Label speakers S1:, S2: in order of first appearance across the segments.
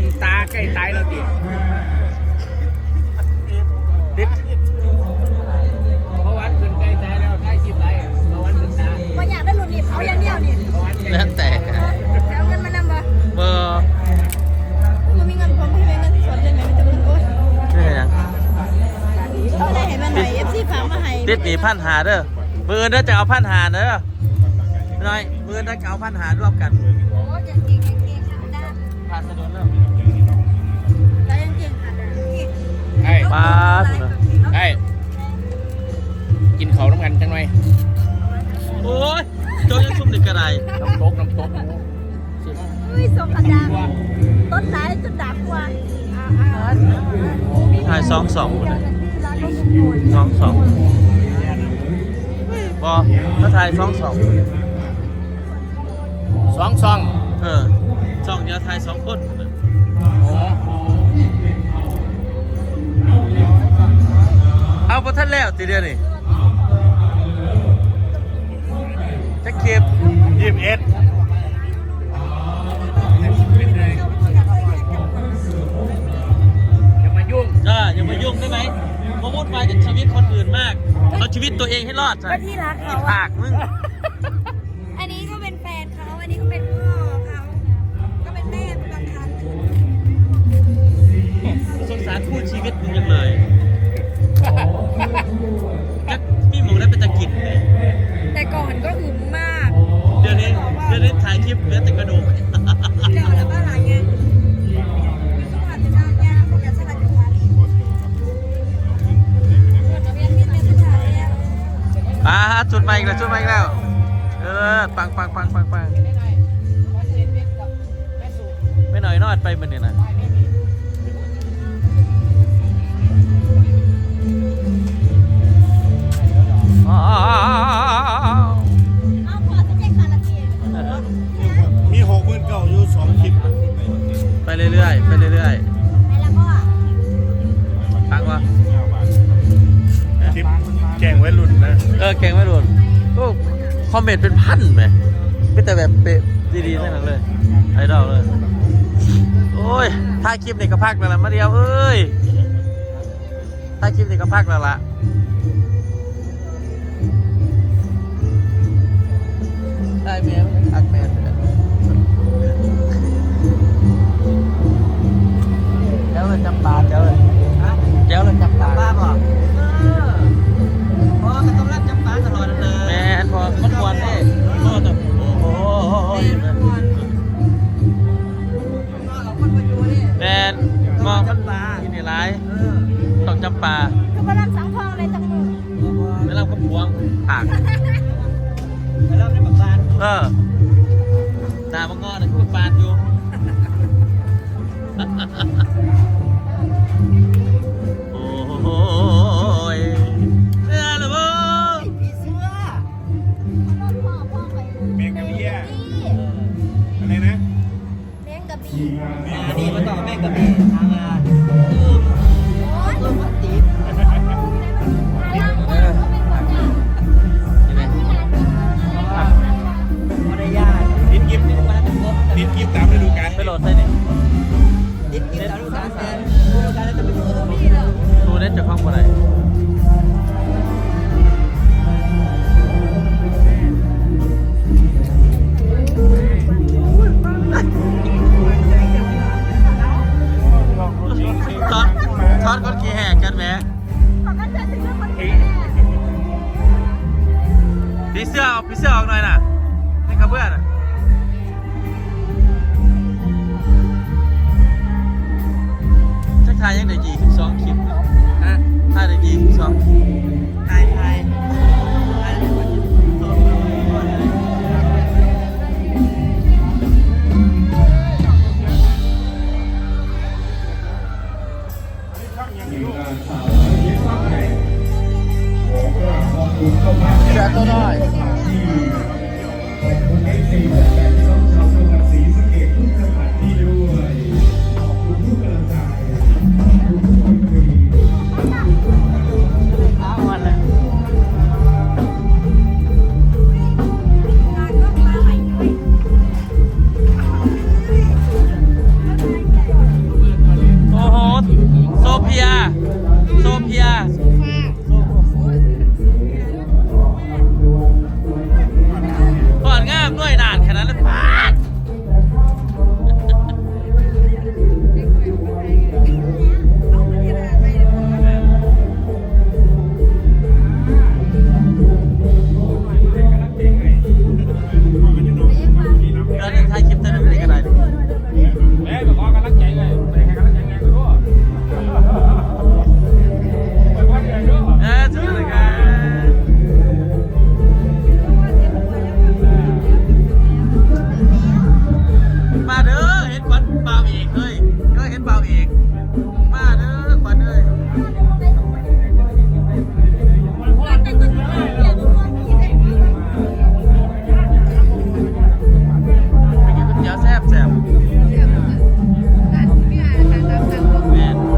S1: ขึ้นตาใกล้ตายแล้วเตี๋ยติดเบาหวานขึ้นใกล้ตายแล้วใกล้ชิบไรเบาหวานขึ้นตา
S2: มันอยากได้หลุดหนีบเอาอย่างเดียวนี่
S1: เบาหวานใหญ่
S3: แล้วแต่
S2: แล้วเงินมานำบ่
S3: เบอร์
S2: มันมีเงินพร้อมให้เงินสดเลยไหมมันจะเป็นโอ๊ย
S3: นี่ยัง
S2: เขาได้เห็นมันไหนเอฟซีฝากมาให้
S3: ติดหนีพันหาเด้อมือน่าจะเอาพันหาเด้อน้อยมือน่าจะเอาพันหารวมกัน
S2: โอ้ยเก่งเก่งเก่งทำได้
S3: ผ่านถนนแล้ว
S2: แล้ว
S1: ไอ้
S3: ปลาถูกนะ
S1: ไอ้กินเขาน้ำกันจังหน่อย
S3: โอ้ยโจยังซุ่มในกระได
S1: น้ำตกน้ำตก
S2: อุ้ยส่งกระดาษต้นสายจนดักกว่าอ่าอ่า
S3: ถ่ายสองสอง
S2: เจ้าหน้าที่ร้านก็มุ่งอยู่
S3: สองสองบอถ้าถ่ายสองสอง
S1: สองซอง
S3: เออสองเดียวถ่ายสองคน เอาพอท่านแล้วตีเดียวนี่จะเก็บ
S4: ยี่สิบเอ็ด
S1: อย่ามายุ่ง
S3: อ่าอย่ามายุ่งได้ไหมมาวุ่นวายกับชีวิตคนอื่นมาก เอาชีวิตตัวเองให้รอดใช่
S2: ก็ที่รักเขา
S3: อีผากมึง หน่
S2: อ
S3: ยนอด
S2: ไป
S3: มันเนี่ยนะอ๋อ
S2: เอาพอจะแจ้งคาราเตีย
S4: มีหกหมื่นเก้าอยู่สองคลิป
S3: ไปเรื่อยๆ ไปเรื่อย
S2: ไปแล้วก็
S3: ๆปังวะ
S4: คลิปแก่งไว้รุ่นนะ
S3: เออเก่งไม่โดนโอ้คอมเมนต์เป็นพันไหมไม่แต่แบบเป๊ะดีๆทั้งนั้นเลย ไอดอลเลยโอ้ยถ่ายคลิปนี่ก็พักแล้วล่ะมาเดียวเอ้ยถ่ายคลิปนี่ก็พักแล้วล่ะได้แม่อักแม่ไปแล้วเจ้าเลยจับปลาเจ้าเลยเจ้าเลยจับปลาบ้าบ ปากไม่รับได้แบบบานเออตามังงอนะคือบานอยู่โอ้ยเออละเบ้อ
S2: ผีเสื้อพ่อพ่อไป
S4: เมงกะเลีย
S2: นี่
S4: อะไรนะ
S2: เลี้ยงกระบี่
S3: อันนี้มาต่อแม่กับพี่ทางงา ติ
S4: ดกิฟต์ตามฤดูกาล
S3: ไปโหลดได้เนี่ย
S5: ยึดกินสารุการแสนดูการแล้วจะเป็นคน
S2: นี่เหรอ
S3: ดูเน็ตจากห้องบ่ได้ทอดทอดคนกี่แหกกันแหม
S2: ขอกันเจอถึงเรื่องคนนี้
S3: พี่เสื้อเอาพี่เสื้อออกหน่อยน่ะให้กระเบื้องน่ ด้ยี่สิบสองคลิปฮะถ่ายได้ยี่สิบสอง
S5: ไทยไทย
S3: เสื้อตัวน้อย
S2: เให้
S3: แฟนๆพี่น้องชาวจังห 嗯，对，
S6: 我们那里面还带带办公。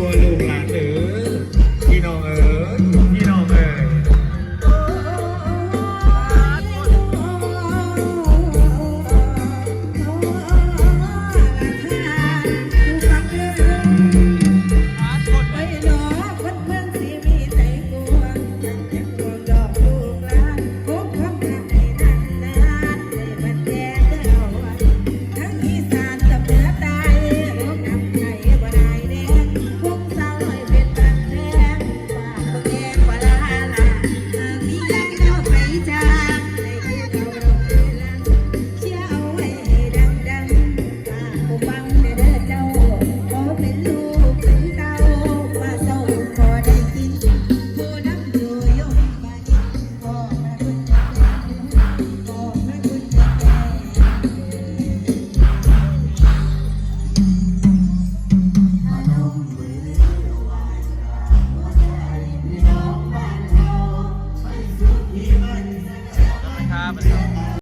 S6: หั